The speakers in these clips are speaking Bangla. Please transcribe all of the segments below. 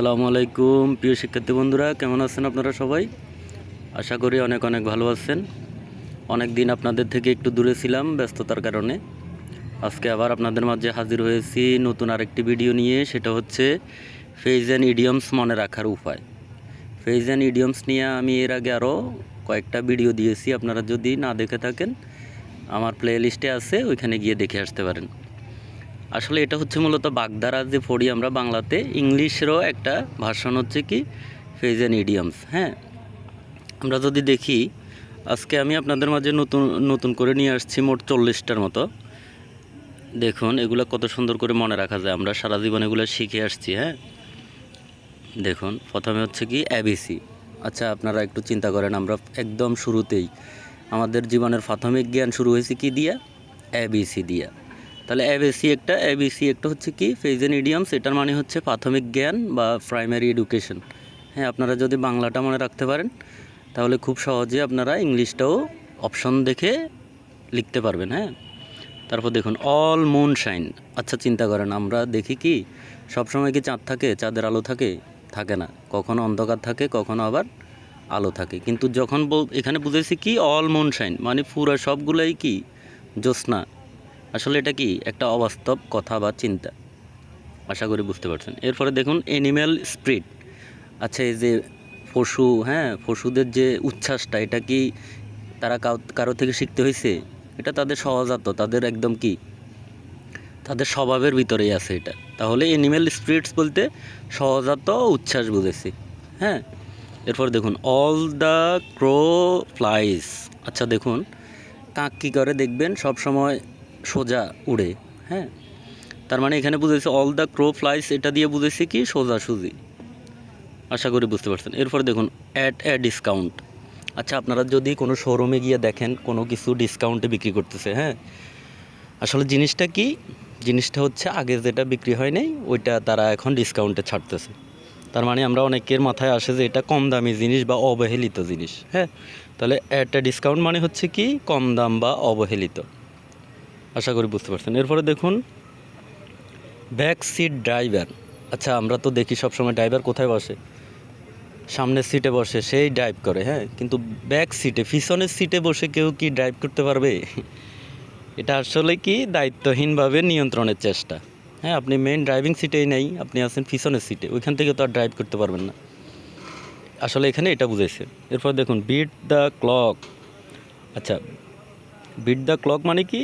আসসালামু আলাইকুম, প্রিয় শিক্ষার্থী বন্ধুরা, কেমন আছেন আপনারা সবাই? আশা করি অনেক অনেক ভালো আছেন। অনেক দিন আপনাদের থেকে একটু দূরে ছিলাম ব্যস্ততার কারণে। আজকে আবার আপনাদের মাঝে হাজির হয়েছি নতুন আরেকটি ভিডিও নিয়ে, সেটা হচ্ছে ফেজ অ্যান্ড ইডিয়মস মনে রাখার উপায়। ফেজ অ্যান্ড ইডিয়মস নিয়ে আমি এর আগে আরও কয়েকটা ভিডিও দিয়েছি, আপনারা যদি না দেখে থাকেন, আমার প্লে লিস্টে আছে, ওইখানে গিয়ে দেখে আসতে পারেন। আসলে এটা হচ্ছে মূলত বাগধারা যে পড়ি আমরা বাংলাতে, ইংলিশেরও একটা ভার্সন হচ্ছে কি ফেজ অ্যান্ড ইডিয়ামস হ্যাঁ? আমরা যদি দেখি, আজকে আমি আপনাদের মাঝে নতুন নতুন করে নিয়ে আসছি মোট চল্লিশটার মতো। দেখুন, এগুলো কত সুন্দর করে মনে রাখা যায়, আমরা সারা জীবন এগুলো শিখে আসছি হ্যাঁ? দেখুন, প্রথমে হচ্ছে কি এবিসি আচ্ছা আপনারা একটু চিন্তা করেন, আমরা একদম শুরুতেই, আমাদের জীবনের প্রাথমিক জ্ঞান শুরু হয়েছে কি দিয়া? এবিসি দিয়া। তাহলে এবিসি একটা এবিসি একটা হচ্ছে কি? ফেজেন ইডিয়ামস এটার মানে হচ্ছে প্রাথমিক জ্ঞান বা প্রাইমারি এডুকেশন হ্যাঁ আপনারা যদি বাংলাটা মনে রাখতে পারেন, তাহলে খুব সহজে আপনারা ইংলিশটাও অপশন দেখে লিখতে পারবেন হ্যাঁ? তারপর দেখুন অল মুন শাইন আচ্ছা চিন্তা করেন, আমরা দেখি কি? সবসময় কি চাঁদ থাকে? চাঁদের আলো থাকে? থাকে না। কখনো অন্ধকার থাকে, কখনো আবার আলো থাকে। কিন্তু যখন এখানে বুঝেছি কি? অল মুন শাইন মানে পুরো সবগুলোই কি? জ্যোৎস্না। আসলে এটা কি একটা অবাস্তব কথা বা চিন্তা? আশা করি বুঝতে পারছেন। এরপরে দেখুন অ্যানিম্যাল স্প্রিট আচ্ছা এই যে পশু হ্যাঁ পশুদের যে উচ্ছ্বাসটা, এটা কি তারা কারও থেকে শিখতে হয়েছে এটা তাদের সহজাত, তাদের একদম কি? তাদের স্বভাবের ভিতরেই আছে এটা। তাহলে অ্যানিম্যাল স্পিরিটস বলতে সহজাত উচ্ছ্বাস বুঝেছি হ্যাঁ? এরপর দেখুন অল দ্য ক্রো ফ্লাইস আচ্ছা দেখুন, কাক কী করে দেখবেন? সব সময় সোজা উড়ে হ্যাঁ? তার মানে এখানে বুঝেছি অল দ্য ক্রো ফ্লাইস এটা দিয়ে বুঝেছি কি সোজা সুজি। আশা করি বুঝতে পারছেন। এরপর দেখুন অ্যাট এ ডিসকাউন্ট আচ্ছা আপনারা যদি কোনো শোরুমে গিয়ে দেখেন, কোনো কিছু ডিসকাউন্টে বিক্রি করতেছে হ্যাঁ? আসলে জিনিসটা কি? জিনিসটা হচ্ছে আগে যেটা বিক্রি হয় নাই, ওইটা তারা এখন ডিসকাউন্টে ছাড়তেছে। তার মানে আমরা অনেকের মাথায় আসে যে এটা কম দামি জিনিস বা অবহেলিত জিনিস হ্যাঁ? তাহলে একটা ডিসকাউন্ট মানে হচ্ছে কি, কম দাম বা অবহেলিত। আশা করি বুঝতে পারছেন। এরপরে দেখুন ব্যাক সিট ড্রাইভার আচ্ছা আমরা তো দেখি সবসময় ড্রাইভার কোথায় বসে? সামনের সিটে বসে, সেই ড্রাইভ করে হ্যাঁ? কিন্তু ব্যাক সিটে পিছনের সিটে বসে কেউ কি ড্রাইভ করতে পারবে? এটা আসলে কি দায়িত্বহীনভাবে নিয়ন্ত্রণের চেষ্টা। হ্যাঁ আপনি মেন ড্রাইভিং সিটেই নেই, আপনি আছেন পিছনের সিটে ওইখান থেকে তো আর ড্রাইভ করতে পারবেন না। আসলে এখানে এটা বুঝেছে এরপর দেখুন বিট দ্য ক্লক আচ্ছা বিট দ্য ক্লক মানে কি?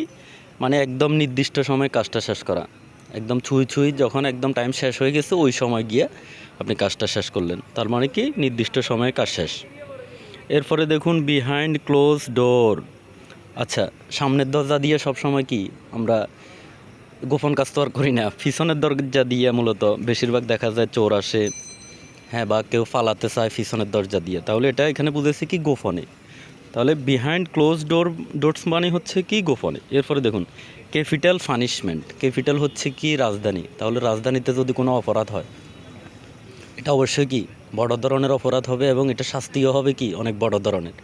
মানে একদম নির্দিষ্ট সময় কাজটা শেষ করা। একদম ছুঁই ছুঁই যখন একদম টাইম শেষ হয়ে গেছে, ওই সময় গিয়ে আপনি কাজটা শেষ করলেন। তার মানে কি? নির্দিষ্ট সময়ে কাজ শেষ। এরপরে দেখুন বিহাইন্ড ক্লোজ ডোর আচ্ছা সামনের দরজা দিয়ে সব সময় কি? আমরা গোপন কাজ তো আর করি না। পিছনের দরজা দিয়ে মূলত বেশিরভাগ দেখা যায় চোর আসে। হ্যাঁ বা কেউ ফালাতে চায় পিছনের দরজা দিয়ে। তাহলে এটা এখানে বুঝেছি কি গোপনে? তাহলে বিহাইন্ড ক্লোজ ডোর ডোরস মানে হচ্ছে কি গোপনে? এরপরে দেখুন ক্যাপিটাল পানিশমেন্ট ক্যাপিটাল হচ্ছে কি রাজধানী? তাহলে রাজধানীতে যদি কোনো অপরাধ হয়, এটা অবশ্যই কি বড় ধরনের অপরাধ হবে এবং এটা শাস্তিও হবে কি অনেক বড় ধরনের?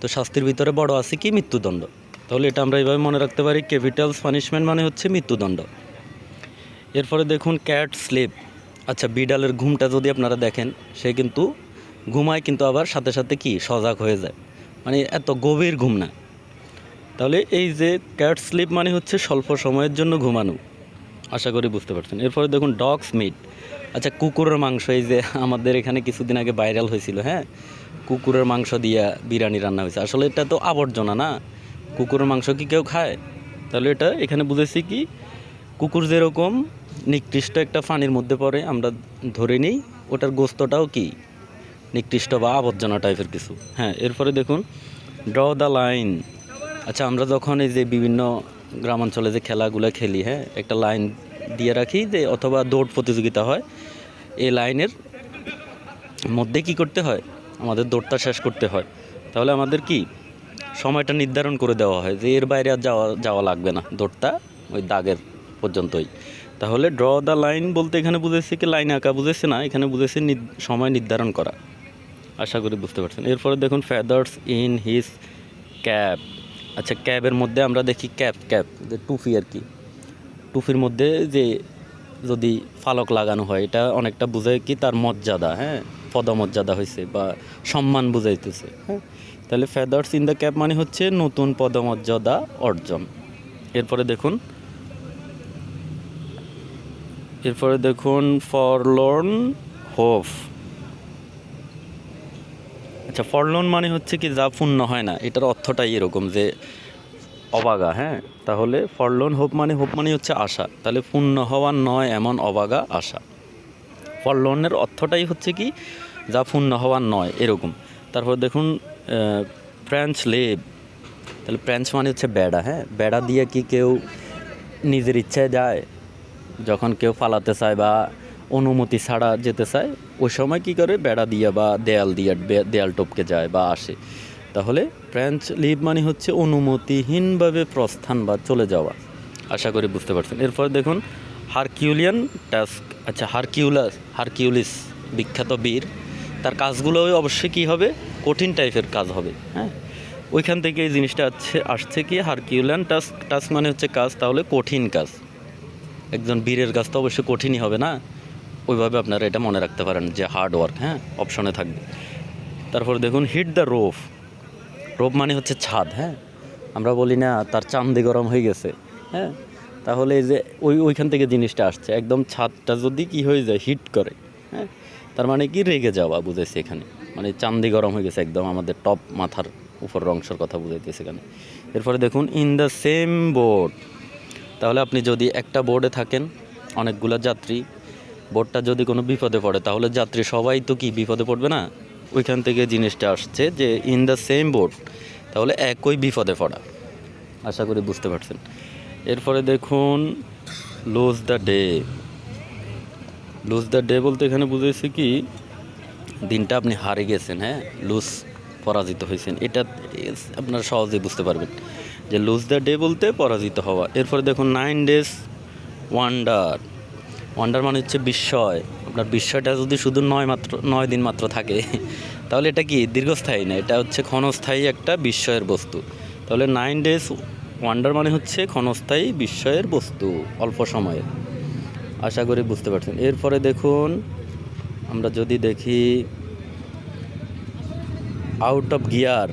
তো শাস্তির ভিতরে বড় আছে কি মৃত্যুদণ্ড? তাহলে এটা আমরা এইভাবে মনে রাখতে পারি ক্যাপিটাল পানিশমেন্ট মানে হচ্ছে মৃত্যুদণ্ড। এরপরে দেখুন ক্যাট স্লিপ আচ্ছা বিড়ালের ঘুমটা যদি আপনারা দেখেন, সে কিন্তু ঘুমায় কিন্তু আবার সাথে সাথে কি সজাগ হয়ে যায়। মানে এত গভীর ঘুম না। তাহলে এই যে ক্যাট স্লিপ মানে হচ্ছে স্বল্প সময়ের জন্য ঘুমানো। আশা করি বুঝতে পারছেন। এরপরে দেখুন ডগস মিট আচ্ছা কুকুরের মাংস, এই যে আমাদের এখানে কিছুদিন আগে ভাইরাল হয়েছিল হ্যাঁ? কুকুরের মাংস দিয়া বিরিয়ানি রান্না হয়েছে। আসলে এটা তো আবর্জনা না। কুকুরের মাংস কি কেউ খায়? তাহলে এটা এখানে বুঝেছি কি, কুকুর যেরকম নিকৃষ্ট একটা ফানির মধ্যে পড়ে, আমরা ধরে নিই, ওটার গোস্তটাও কি? নিকৃষ্ট বা আবর্জনা টাইপের কিছু। হ্যাঁ এরপরে দেখুন ড্র দ্য লাইন আচ্ছা আমরা যখন এই যে বিভিন্ন গ্রামাঞ্চলে যে খেলাগুলো খেলি হ্যাঁ একটা লাইন দিয়ে রাখি যে, অথবা দৌড় প্রতিযোগিতা হয় এই লাইনের মধ্যে কি করতে হয়? আমাদের দৌড়টা শেষ করতে হয়। তাহলে আমাদের কি? সময়টা নির্ধারণ করে দেওয়া হয় যে, এর বাইরে আর যাওয়া যাওয়া লাগবে না দৌড়টা ওই দাগের পর্যন্তই। তাহলে ড্র দ্য লাইন বলতে এখানে বুঝেছি কি লাইন আঁকা বুঝেছে না, এখানে বুঝেছে সময় নির্ধারণ করা। আশা করি বুঝতে পারছেন। এরপরে দেখুন ফেদার্স ইন হিজ ক্যাব আচ্ছা ক্যাবের মধ্যে আমরা দেখি ক্যাপ ক্যাপ, যে টুপি আর কি। টুপির মধ্যে যে যদি ফালক লাগানো হয়, এটা অনেকটা বোঝায় কি তার মর্যাদা হ্যাঁ? পদমর্যাদা হয়েছে বা সম্মান বুঝাইতেছে হ্যাঁ? তাহলে ফেদার্স ইন দ্য ক্যাপ মানে হচ্ছে নতুন পদমর্যাদা অর্জন। এরপরে দেখুন এরপরে দেখুন ফরলোন হোফ আচ্ছা ফরলোন মানে হচ্ছে কি যা পূর্ণ হয় না? এটার অর্থটাই এরকম যে অবাগা হ্যাঁ? তাহলে ফরলোন হোপ মানে হোপ মানে হচ্ছে আশা। তাহলে পূর্ণ হওয়ার নয় এমন অবাগা আশা। ফরলোনের অর্থটাই হচ্ছে কি যা পূর্ণ হওয়ার নয়, এরকম। তারপর দেখুন ফ্রেঞ্চ লেব। তাহলে ফ্রেঞ্চ মানে হচ্ছে বেড়া হ্যাঁ? বেড়া দিয়ে কি কেউ নিজের ইচ্ছায় যায়? যখন কেউ পালাতে চায় বা অনুমতি ছাড়া যেতে চায় ওই সময় কি করে? বেড়া দিয়ে বা দেয়াল দিয়ে দেয়াল টপকে যায় বা আসে। তাহলে ফ্রেঞ্চ লিভ মানে হচ্ছে অনুমতিহীনভাবে প্রস্থান বা চলে যাওয়া। আশা করি বুঝতে পারছেন। এরপর দেখুন, হারকিউলিয়ান টাস্ক আচ্ছা হারকিউলাস, হারকিউলিস বিখ্যাত বীর, তার কাজগুলো অবশ্যই কী হবে? কঠিন টাইপের কাজ হবে হ্যাঁ? ওইখান থেকে এই জিনিসটা আসছে আসছে কি? হারকিউলিয়ান টাস্ক টাস্ক মানে হচ্ছে কাজ, তাহলে কঠিন কাজ। একজন বীরের কাজ তো অবশ্যই কঠিনই হবে না? ওইভাবে আপনারা এটা মনে রাখতে পারেন যে হার্ড ওয়ার্ক হ্যাঁ অপশনে থাকবে। তারপর দেখুন হিট দ্য রোফ রোপ মানে হচ্ছে ছাদ হ্যাঁ? আমরা বলি না, তার চান্দি গরম হয়ে গেছে হ্যাঁ? তাহলে এই যে ওই, ওইখান থেকে জিনিসটা আসছে। একদম ছাদটা যদি কি হয়ে যায় হিট করে হ্যাঁ? তার মানে কি, রেগে যাওয়া বুঝাইছে এখানে। মানে চান্দি গরম হয়ে গেছে একদম আমাদের টপ মাথার উপর অংশের কথা বুঝাইতেছে এখানে। এরপরে দেখুন ইন দ্য সেম বোর্ড তাহলে আপনি যদি একটা বোর্ডে থাকেন, অনেকগুলো যাত্রী বোর্ডটা যদি কোনো বিপদে পড়ে, তাহলে যাত্রী সবাই তো কি বিপদে পড়বে না? ওইখান থেকে জিনিসটা আসছে যে ইন দ্য সেম বোর্ড তাহলে একই বিপদে পড়া। আশা করি বুঝতে পারছেন। এরপরে দেখুন lose the day lose the day বলতে এখানে বুঝেছি কি, দিনটা আপনি হারে গেছেন হ্যাঁ? লুজ পরাজিত হয়েছেন। এটা আপনারা সহজেই বুঝতে পারবেন। যে লুজ দ্য ডে বলতে পরাজিত হওয়া। এরপরে দেখুন নাইন ডেজ ওয়ান্ডার ওয়ান্ডার মানে হচ্ছে বিস্ময়। আপনার বিস্ময়টা যদি শুধু নয় মাত্র, নয় দিন মাত্র থাকে, তাহলে এটা কি? দীর্ঘস্থায়ী না, এটা হচ্ছে ক্ষণস্থায়ী একটা বিস্ময়ের বস্তু। তাহলে নাইন ডেজ ওয়ান্ডার মানে হচ্ছে ক্ষণস্থায়ী বিস্ময়ের বস্তু, অল্প সময়ের। আশা করি বুঝতে পারছেন। এরপরে দেখুন, আমরা যদি দেখি আউট অফ গিয়ার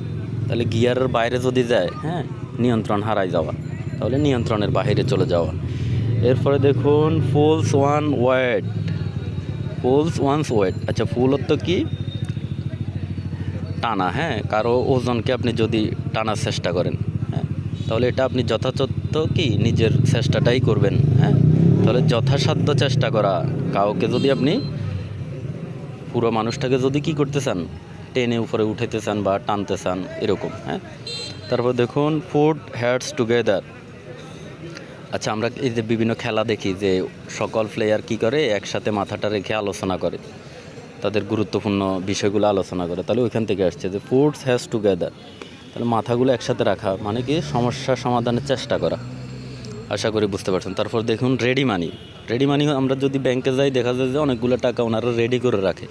তাহলে গিয়ারের বাইরে যদি যায় হ্যাঁ নিয়ন্ত্রণ হারাই যাওয়া, তাহলে নিয়ন্ত্রণের বাইরে চলে যাওয়া। এরপরে দেখুন, fools one wait. Fools one's wait. আচ্ছা ফুল অর্থ কি? টানা হ্যাঁ? কারও ওজনকে আপনি যদি টানার চেষ্টা করেন হ্যাঁ? তাহলে এটা আপনি যথাযথ কি? নিজের চেষ্টাটাই করবেন হ্যাঁ? তাহলে যথাসাধ্য চেষ্টা করা। কাউকে যদি আপনি, পুরো মানুষটাকে যদি কি করতে চান, টেনে উপরে উঠাইতে চান বা টানতে চান, এরকম হ্যাঁ? তারপর দেখুন ফুড হ্যাডস টুগেদার। আচ্ছা আমরা এই যে বিভিন্ন খেলা দেখি যে সকল প্লেয়ার কি করে? একসাথে মাথাটা রেখে আলোচনা করে। তাদের গুরুত্বপূর্ণ বিষয়গুলো আলোচনা করে। তাহলে ওইখান থেকে আসছে যে ফুডস হ্যাজ টুগেদার তাহলে মাথাগুলো একসাথে রাখা মানে কি? সমস্যা সমাধানের চেষ্টা করা। আশা করি বুঝতে পারছেন। তারপর দেখুন রেডি মানি রেডি মানি আমরা যদি ব্যাংকে যাই, দেখা যায় যে অনেকগুলো টাকা ওনারা রেডি করে রাখে।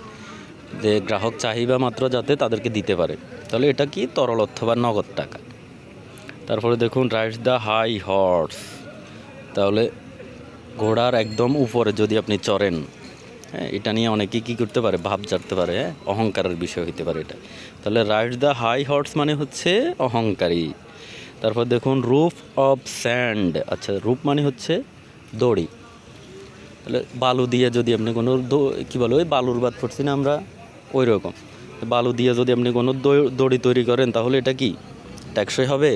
যে গ্রাহক চাহিদা মাত্র যাতে তাদেরকে দিতে পারে। তাহলে এটা কি? তরল অর্থ বা নগদ টাকা। তারপরে দেখুন রাইডস দ্য হাই হর্স তাহলে ঘোড়ার একদম উপরে যদি আপনি চড়েন হ্যাঁ এটা নিয়ে অনেকেই কী করতে পারে, ভাব জানতে পারে হ্যাঁ অহংকারের বিষয় হইতে পারে এটা। তাহলে রাইড দ্য হাই হর্স মানে হচ্ছে অহংকারী। তারপর দেখুন রুফ অফ স্যান্ড আচ্ছা রূপ মানে হচ্ছে দড়ি। তাহলে বালু দিয়ে যদি আপনি কোনো কী বলো, ওই বালুর বাদ পড়ছি না আমরা ওই রকম বালু দিয়ে যদি আপনি কোনো দড়ি তৈরি করেন, তাহলে এটা কি? টেকসই হবে?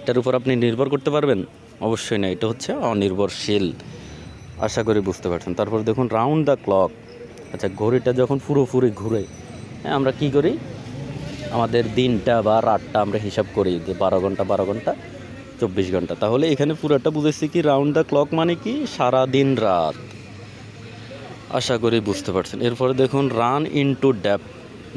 এটার উপর আপনি নির্ভর করতে পারবেন? অবশ্যই না, এটা হচ্ছে অনির্ভরশীল। আশা করি বুঝতে পারছেন। তারপর দেখুন রাউন্ড দ্য ক্লক আচ্ছা ঘড়িটা যখন পুরোপুরি ঘুরে হ্যাঁ আমরা কি করি? আমাদের দিনটা বা রাতটা আমরা হিসাব করি যে বারো ঘণ্টা বারো ঘণ্টা, চব্বিশ ঘণ্টা। তাহলে এখানে পুরোটা বুঝেছি কি রাউন্ড দ্য ক্লক মানে কি? সারা দিন রাত। আশা করি বুঝতে পারছেন। এরপরে দেখুন রান ইনটু ড্যাপ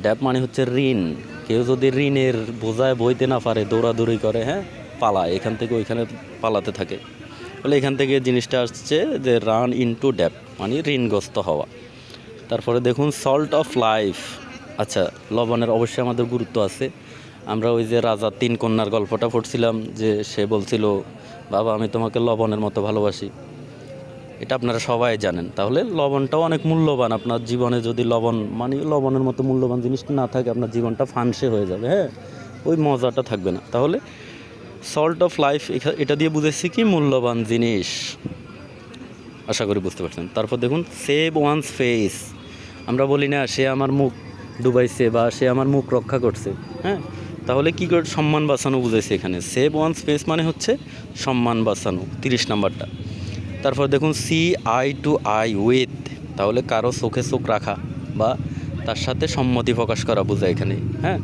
ড্যাপ মানে হচ্ছে ঋণ। কেউ যদি ঋণের বোঝায় বইতে না পারে, দৌড়াদৌড়ি করে হ্যাঁ পালায়, এখান থেকে ওইখানে পালাতে থাকে। বলে এখান থেকে জিনিসটা আসছে যে রান ইনটু ড্যাপ মানে ঋণগ্রস্ত হওয়া। তারপরে দেখুন সল্ট অফ লাইফ আচ্ছা লবণের অবশ্যই আমাদের গুরুত্ব আছে। আমরা ওই যে রাজা তিন কন্যার গল্পটা পড়ছিলাম যে সে বলছিল, বাবা, আমি তোমাকে লবণের মতো ভালোবাসি। এটা আপনারা সবাই জানেন। তাহলে লবণটাও অনেক মূল্যবান। আপনার জীবনে যদি লবণ মানে লবণের মতো মূল্যবান জিনিসটা না থাকে, আপনার জীবনটা ফানসে হয়ে যাবে হ্যাঁ? ওই মজাটা থাকবে না। তাহলে সল্ট অফ লাইফ এটা দিয়ে বুঝেছি কি মূল্যবান জিনিস। আশা করি বুঝতে পারছেন। তারপর দেখুন সেভ ওয়ান্স ফেস আমরা বলি না, সে আমার মুখ ডুবাইছে বা সে আমার মুখ রক্ষা করছে হ্যাঁ? তাহলে কী করে সম্মান বাঁচানো বুঝেছে এখানে। সেভ ওয়ান্স ফেস মানে হচ্ছে সম্মান বাঁচানো, তিরিশ নাম্বারটা। তারপর দেখুন see eye to eye with তাহলে কারও চোখে চোখ রাখা বা তার সাথে সম্মতি প্রকাশ করা বোঝায় এখানে হ্যাঁ?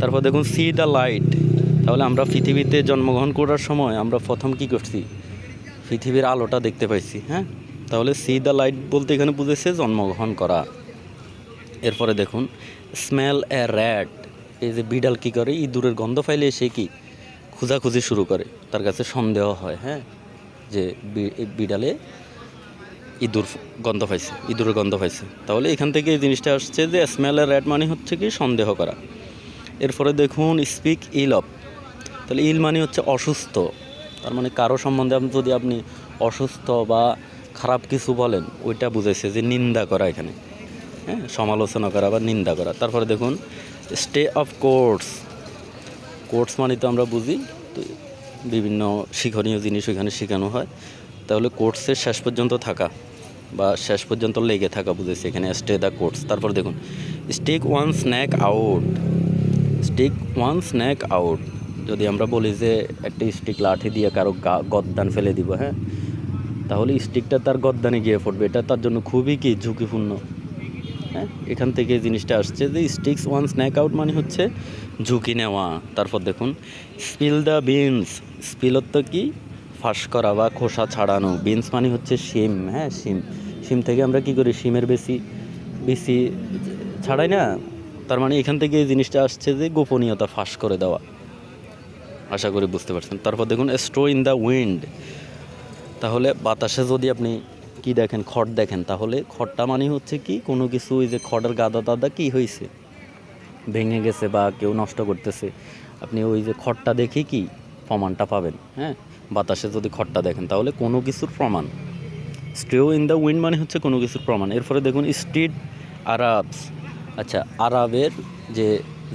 তারপর দেখুন সি দ্য লাইট তাহলে আমরা পৃথিবীতে জন্মগ্রহণ করার সময় আমরা প্রথম কি করছি? পৃথিবীর আলোটা দেখতে পাইছি হ্যাঁ? তাহলে সি দ্য লাইট বলতে এখানে বুঝেছে জন্মগ্রহণ করা। এরপরে দেখুন স্মেল এ র্যাট এই যে বিড়াল কী করে? ইঁদুরের গন্ধ পাইলে সে কি? খোঁজাখুঁজি শুরু করে। তার কাছে সন্দেহ হয় হ্যাঁ? যে বিড়ালে ইঁদুর গন্ধ পাইছে, ইঁদুরের গন্ধ পাইছে। তাহলে এখান থেকে এই জিনিসটা আসছে যে স্মেল এ র্যাট মানে হচ্ছে কি সন্দেহ করা। এরপরে দেখুন স্পিক ইল অফ তাহলে ইল মানে হচ্ছে অসুস্থ। তার মানে কারও সম্বন্ধে যদি আপনি অসুস্থ বা খারাপ কিছু বলেন, ওইটা বুঝেছে যে নিন্দা করা এখানে। হ্যাঁ সমালোচনা করা বা নিন্দা করা। তারপরে দেখুন, স্টে অফ কোর্স কোর্স মানে তো আমরা বুঝি, তো বিভিন্ন শিক্ষণীয় জিনিস ওইখানে শেখানো হয়। তাহলে কোর্সের শেষ পর্যন্ত থাকা বা শেষ পর্যন্ত লেগে থাকা বুঝেছি এখানে, স্টে দ্য কোর্স তারপর দেখুন, stake one snack out. Stick one snack out. যদি আমরা বলি যে একটা স্টিক লাঠি দিয়ে কারও গদ্দান ফেলে দিব হ্যাঁ? তাহলে স্টিকটা তার গদ্দানে গিয়ে পড়বে এটা তার জন্য খুবই কি ঝুঁকিপূর্ণ হ্যাঁ? এখান থেকে জিনিসটা আসছে যে স্টিক্স ওয়ান স্ন্যাক আউট মানে হচ্ছে ঝুঁকি নেওয়া। তারপর দেখুন স্পিল দ্য বিনস স্পিলত কি? ফাঁস করা বা খোসা ছাড়ানো। বিনস মানে হচ্ছে শিম হ্যাঁ? শিম। শিম থেকে আমরা কি করি? শিমের বেশি বেশি ছাড়াই না? তার মানে এখান থেকে এই জিনিসটা আসছে যে গোপনীয়তা ফাঁস করে দেওয়া। আশা করি বুঝতে পারছেন। তারপর দেখুন স্ট্রো ইন দ্য উইন্ড তাহলে বাতাসে যদি আপনি কি দেখেন, খড় দেখেন, তাহলে খড়টা মানে হচ্ছে কি, কোনো কিছু ওই যে খড়ের গাদা দাদা কি হয়েছে ভেঙে গেছে বা কেউ নষ্ট করতেছে। আপনি ওই যে খড়টা দেখে কি প্রমাণটা পাবেন হ্যাঁ? বাতাসে যদি খড়টা দেখেন, তাহলে কোনো কিছুর প্রমাণ। স্ট্রেও ইন দ্য উইন্ড মানে হচ্ছে কোনো কিছুর প্রমাণ। এরপরে দেখুন স্ট্রিট আরাবস আচ্ছা আরবের যে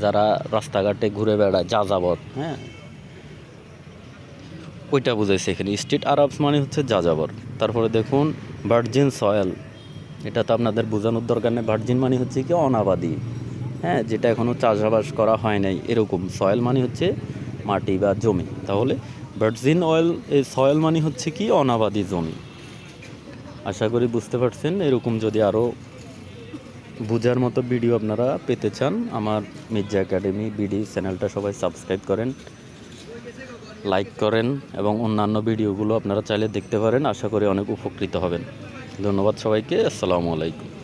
যারা রাস্তাঘাটে ঘুরে বেড়ায় যা যাবর হ্যাঁ? ওইটা বুঝাইছে এখানে। স্ট্রিট আরবস মানে হচ্ছে যাযাবর। তারপরে দেখুন ভার্জিন সয়েল এটা তো আপনাদের বোঝানোর দরকার নেই। ভার্জিন মানে হচ্ছে কি অনাবাদি। হ্যাঁ যেটা এখনও চাষাবাস করা হয় নাই, এরকম। সয়েল মানে হচ্ছে মাটি বা জমি। তাহলে ভার্জিন অয়েল এই সয়েল মানে হচ্ছে কি অনাবাদি জমি। আশা করি বুঝতে পারছেন। এরকম যদি আরও বোঝার মতো ভিডিও আপনারা পেতে চান, আমার মির্জা একাডেমি, বিডি চ্যানেলটা সবাই সাবস্ক্রাইব করেন। লাইক করেন এবং অন্যান্য ভিডিওগুলো আপনারা চাইলে দেখতে পারেন। আশা করি অনেক উপকৃত হবেন। ধন্যবাদ সবাইকে। আসসালামু আলাইকুম।